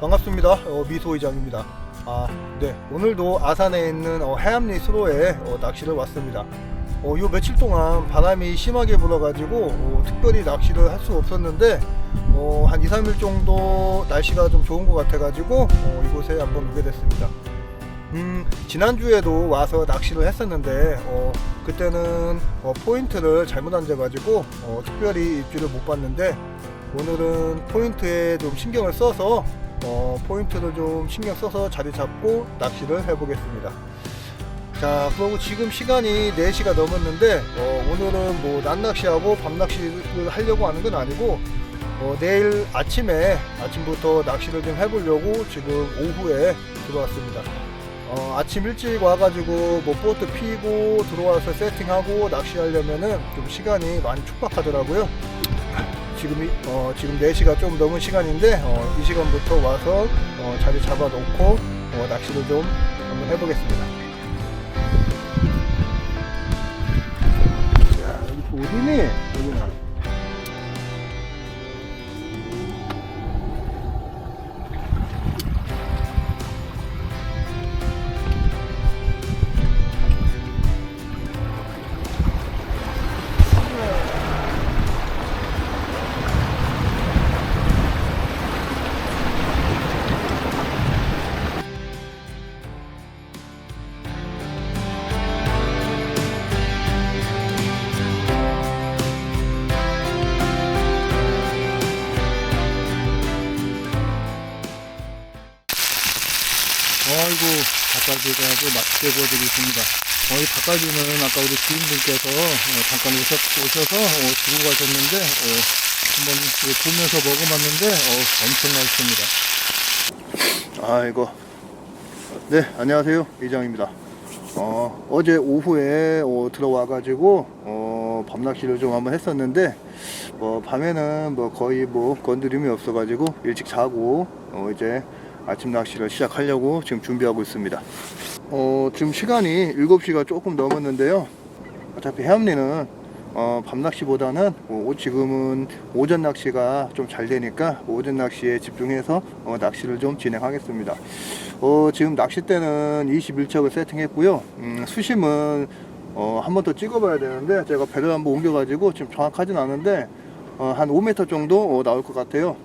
반갑습니다. 어, 미소이장입니다. 아, 네. 오늘도 아산에 있는 어, 해암리 수로에 어, 낚시를 왔습니다. 어, 요 며칠 동안 바람이 심하게 불어가지고 어, 특별히 낚시를 할 수 없었는데 어, 한 2, 3일 정도 날씨가 좀 좋은 것 같아가지고 어, 이곳에 한번 오게 됐습니다. 음, 지난주에도 와서 낚시를 했었는데 어, 그때는 어, 포인트를 잘못 앉아가지고 어, 특별히 입질을 못 봤는데 오늘은 포인트에 좀 신경을 써서 어, 포인트를 좀 신경 써서 자리 잡고 낚시를 해보겠습니다. 자, 그리고 지금 시간이 4시가 넘었는데 어, 오늘은 뭐 낮낚시하고 밤낚시를 하려고 하는 건 아니고 어, 내일 아침에 아침부터 낚시를 좀 해보려고 지금 오후에 들어왔습니다. 어, 아침 일찍 와가지고 뭐 보트 피고 들어와서 세팅하고 낚시하려면은 좀 시간이 많이 촉박하더라고요. 지금이 어, 지금 4시가 좀 넘은 시간인데 어, 이 시간부터 와서 어, 자리 잡아놓고 어, 낚시를 좀 한번 해보겠습니다. 야, 여기 어디니? 가 아주 맛있게 구워드리고 있습니다. 어, 이 닭갈비는 아까 우리 주인분께서 어, 잠깐 오셨, 오셔서 어, 주고 가셨는데, 어, 한번 보면서 먹어봤는데, 어, 엄청 맛있습니다. 아이고. 네, 안녕하세요. 이장입니다. 어, 어제 오후에 어, 들어와 가지고, 어, 밤낚시를 좀 한번 했었는데, 뭐, 밤에는 뭐 거의 뭐 건드림이 없어 가지고, 일찍 자고, 어, 이제 아침 낚시를 시작하려고 지금 준비하고 있습니다. 어, 지금 시간이 7시가 조금 넘었는데요. 어차피 해암리는 어, 밤 낚시보다는 어, 지금은 오전 낚시가 좀 잘 되니까 오전 낚시에 집중해서 어, 낚시를 좀 진행하겠습니다. 어, 지금 낚싯대는 21척을 세팅했고요. 음, 수심은 어, 한 번 더 찍어봐야 되는데 제가 배를 한번 옮겨가지고 지금 정확하진 않은데 어, 한 5m 정도 어, 나올 것 같아요.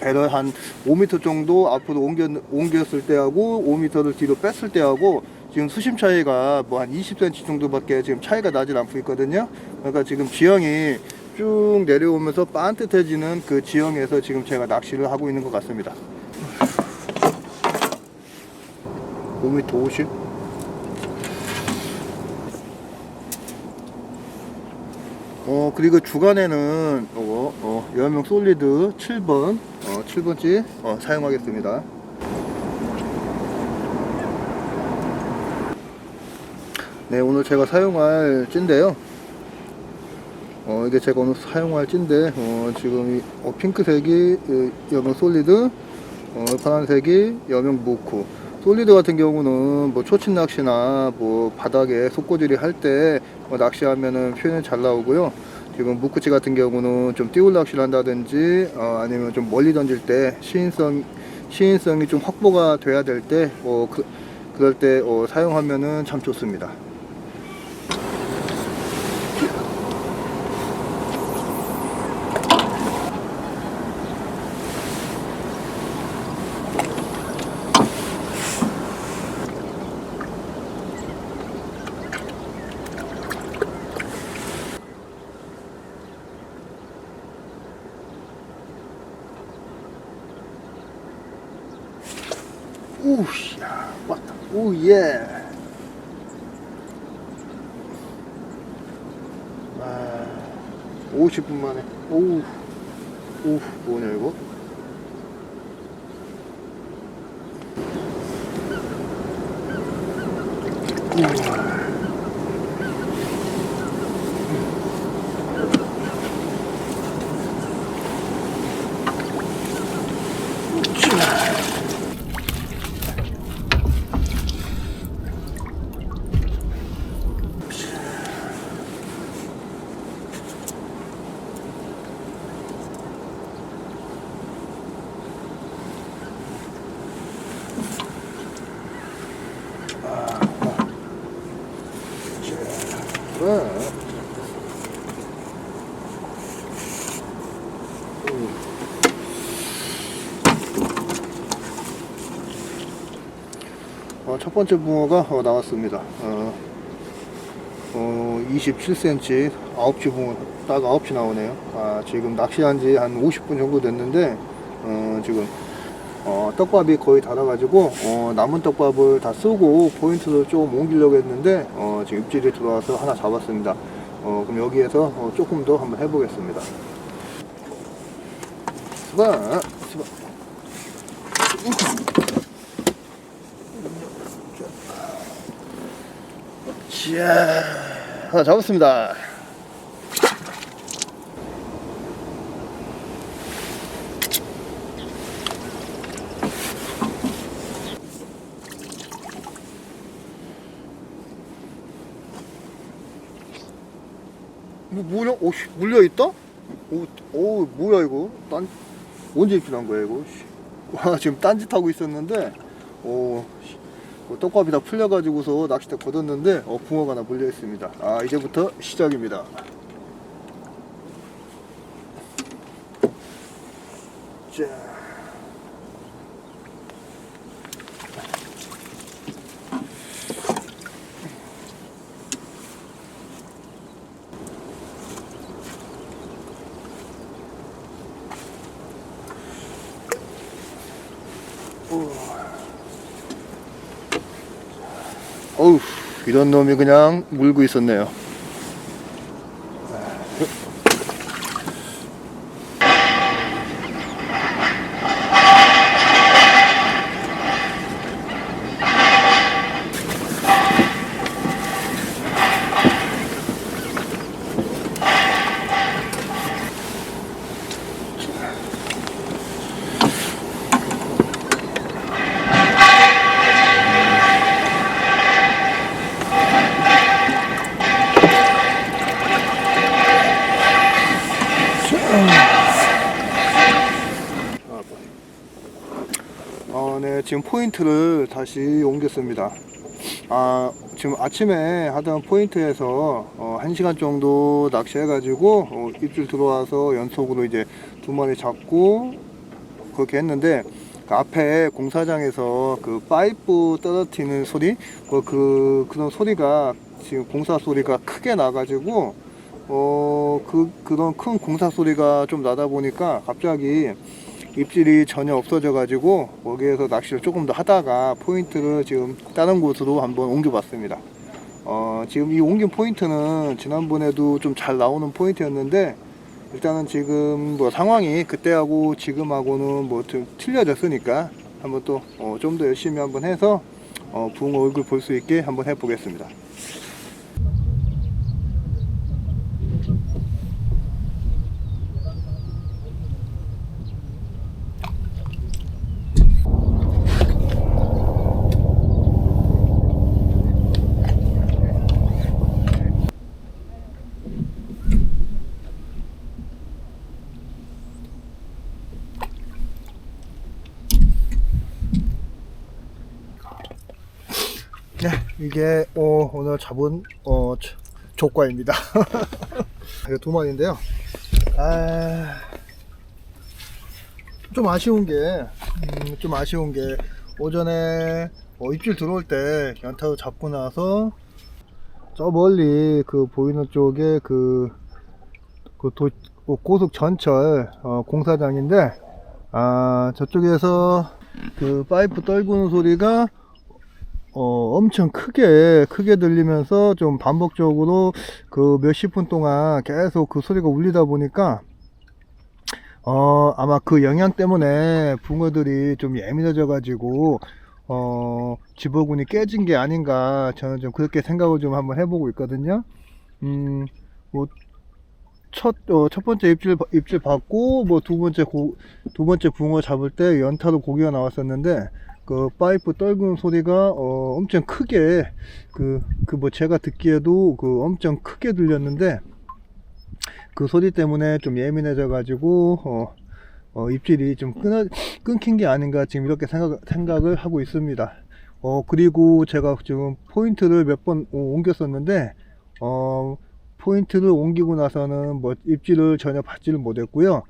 배를 한 5m 정도 앞으로 옮겨, 옮겼을 때하고 5m를 뒤로 뺐을 때하고 지금 수심 차이가 뭐 한 20cm 정도밖에 지금 차이가 나질 않고 있거든요. 그러니까 지금 지형이 쭉 내려오면서 반듯해지는 그 지형에서 지금 제가 낚시를 하고 있는 것 같습니다. 5m 50? 어 그리고 주간에는 어, 어, 여명 솔리드 7번 어, 7번째 어, 사용하겠습니다. 네 오늘 제가 사용할 찐인데요. 어 이게 제가 오늘 사용할 찐인데 어, 지금 이, 어, 핑크색이 어, 여명 솔리드 어, 파란색이 여명 무쿠 솔리드 같은 경우는 뭐 초침 낚시나 뭐 바닥에 속고질이 할때뭐 낚시하면은 표현이 잘 나오고요. 지금 무쿠치 같은 경우는 좀 띄울 낚시를 한다든지 어, 아니면 좀 멀리 던질 때 시인성 시인성이 좀 확보가 돼야 될때 어, 그, 그럴 때 어, 사용하면은 참 좋습니다. 우야 왔다 오예 아 50분 만에. 오우 오우 뭐냐 이거? 우와. 첫 번째 붕어가 어, 나왔습니다. 어, 어, 27cm 9치 붕어 딱 9치 나오네요. 아, 지금 낚시한 지 한 50분 정도 됐는데 어, 지금 어, 떡밥이 거의 닳아가지고 어, 남은 떡밥을 다 쓰고 포인트를 좀 옮기려고 했는데 어, 지금 입질이 들어와서 하나 잡았습니다. 어, 그럼 여기에서 어, 조금 더 한번 해보겠습니다. 수박, 수박. 자, 하나 잡았습니다. 뭐 뭐야? 오씨 물려 있다? 오, 오 뭐야 이거? 딴 언제 입질한 거야 이거? 씨. 와 지금 딴짓 하고 있었는데, 오 씨, 뭐 떡밥이 다 풀려가지고서 낚싯대 걷었는데, 어 붕어가 하나 물려 있습니다. 아 이제부터 시작입니다. 자. 어우, 이런 놈이 그냥 물고 있었네요. 어, 네, 지금 포인트를 다시 옮겼습니다. 아, 지금 아침에 하던 포인트에서 어, 1시간 정도 낚시해가지고 어, 입질 들어와서 연속으로 이제 두 마리 잡고 그렇게 했는데 그 앞에 공사장에서 그 파이프 떨어뜨리는 소리 그, 그 그런 소리가 지금 공사 소리가 크게 나가지고 어 그 그런 큰 공사 소리가 좀 나다 보니까 갑자기 입질이 전혀 없어져 가지고 거기에서 낚시를 조금 더 하다가 포인트를 지금 다른 곳으로 한번 옮겨 봤습니다. 어, 지금 이 옮긴 포인트는 지난번에도 좀 잘 나오는 포인트였는데 일단은 지금 뭐 상황이 그때하고 지금하고는 뭐 좀 틀려졌으니까 한번 또 좀더 열심히 한번 해서 어, 붕어 얼굴 볼 수 있게 한번 해보겠습니다. 네, 이게 어, 오늘 잡은 어, 조- 조과입니다. 이거 두 마리인데요. 아, 좀 아쉬운 게, 음, 좀 아쉬운 게 오전에 어, 입질 들어올 때 연타로 잡고 나서 저 멀리 그 보이는 쪽에 그, 그 도, 그 고속 전철 어, 공사장인데 아 저쪽에서 그 파이프 떨구는 소리가 어, 엄청 크게, 크게 들리면서 좀 반복적으로 그 몇십 분 동안 계속 그 소리가 울리다 보니까, 어, 아마 그 영향 때문에 붕어들이 좀 예민해져 가지고, 어, 집어군이 깨진 게 아닌가, 저는 좀 그렇게 생각을 좀 한번 해보고 있거든요. 음, 뭐, 첫, 어, 첫 번째 입질, 입질 받고, 뭐, 두 번째 고, 두 번째 붕어 잡을 때 연타로 고기가 나왔었는데, 그 파이프 떨구는 소리가 어, 엄청 크게 그 그 뭐 제가 듣기에도 그 엄청 크게 들렸는데 그 소리 때문에 좀 예민해져 가지고 어, 어, 입질이 좀 끊어, 끊긴 게 아닌가 지금 이렇게 생각, 생각을 하고 있습니다. 어, 그리고 제가 지금 포인트를 몇 번 옮겼었는데 어, 포인트를 옮기고 나서는 뭐 입질을 전혀 받지를 못했고요.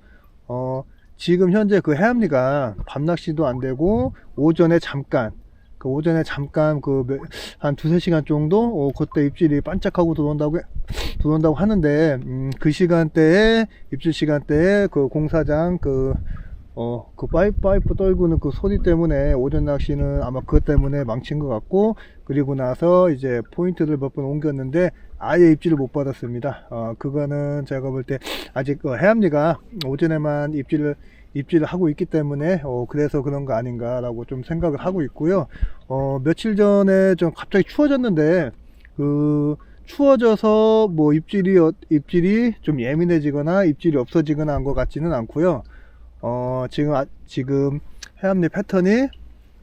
어, 지금 현재 그 해암리가 밤낚시도 안 되고 오전에 잠깐 그 오전에 잠깐 그 한 두세 시간 정도 어, 그때 입질이 반짝하고 들어온다고 해- 들어온다고 하는데 음, 그 시간대에 입질 시간대에 그 공사장 그 어, 그 파이프, 파이프 떨구는 그 소리 때문에 오전 낚시는 아마 그것 때문에 망친 것 같고, 그리고 나서 이제 포인트를 몇 번 옮겼는데, 아예 입질을 못 받았습니다. 어, 그거는 제가 볼 때 아직 그 해암리가 오전에만 입질을, 입질을 하고 있기 때문에, 어, 그래서 그런 거 아닌가라고 좀 생각을 하고 있고요. 어, 며칠 전에 좀 갑자기 추워졌는데, 그, 추워져서 뭐 입질이, 어- 입질이 좀 예민해지거나 입질이 없어지거나 한 것 같지는 않고요. 어, 지금, 아, 지금 해암리 패턴이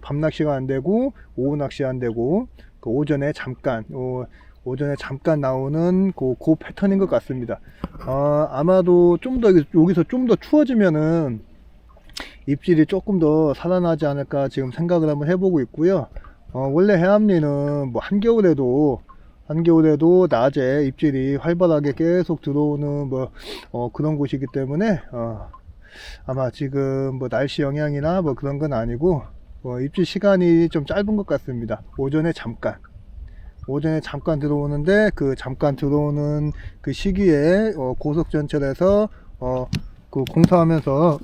밤 낚시가 안 되고, 오후 낚시 안 되고, 그 오전에 잠깐, 어, 오전에 잠깐 나오는 그, 그 패턴인 것 같습니다. 어, 아마도 좀 더, 여기서 좀 더 추워지면은 입질이 조금 더 살아나지 않을까 지금 생각을 한번 해보고 있고요. 어, 원래 해암리는 뭐 한겨울에도 한겨울에도 낮에 입질이 활발하게 계속 들어오는 뭐 어, 그런 곳이기 때문에 어, 아마 지금 뭐 날씨 영향이나 뭐 그런 건 아니고 뭐 입질 시간이 좀 짧은 것 같습니다. 오전에 잠깐 오전에 잠깐 들어오는데 그 잠깐 들어오는 그 시기에 어, 고속전철에서 어, 그 공사하면서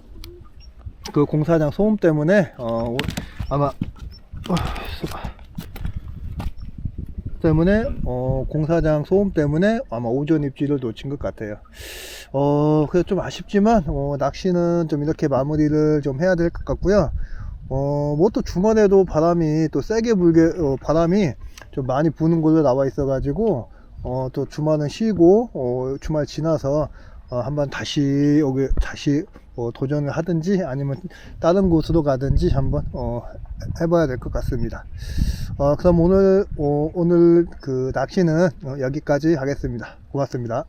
그 공사장 소음 때문에 어, 오- 아마 어, 때문에 어, 공사장 소음 때문에 아마 오전 입질을 놓친 것 같아요. 어, 그래서 좀 아쉽지만, 어, 낚시는 좀 이렇게 마무리를 좀 해야 될 것 같고요. 어, 뭐 또 주말에도 바람이 또 세게 불게, 어, 바람이 좀 많이 부는 곳으로 나와 있어가지고, 어, 또 주말은 쉬고, 어, 주말 지나서, 어, 한번 다시, 여기, 다시, 어, 도전을 하든지 아니면 다른 곳으로 가든지 한번, 어, 해봐야 될 것 같습니다. 어, 그럼 오늘, 어, 오늘 그 낚시는 어, 여기까지 하겠습니다. 고맙습니다.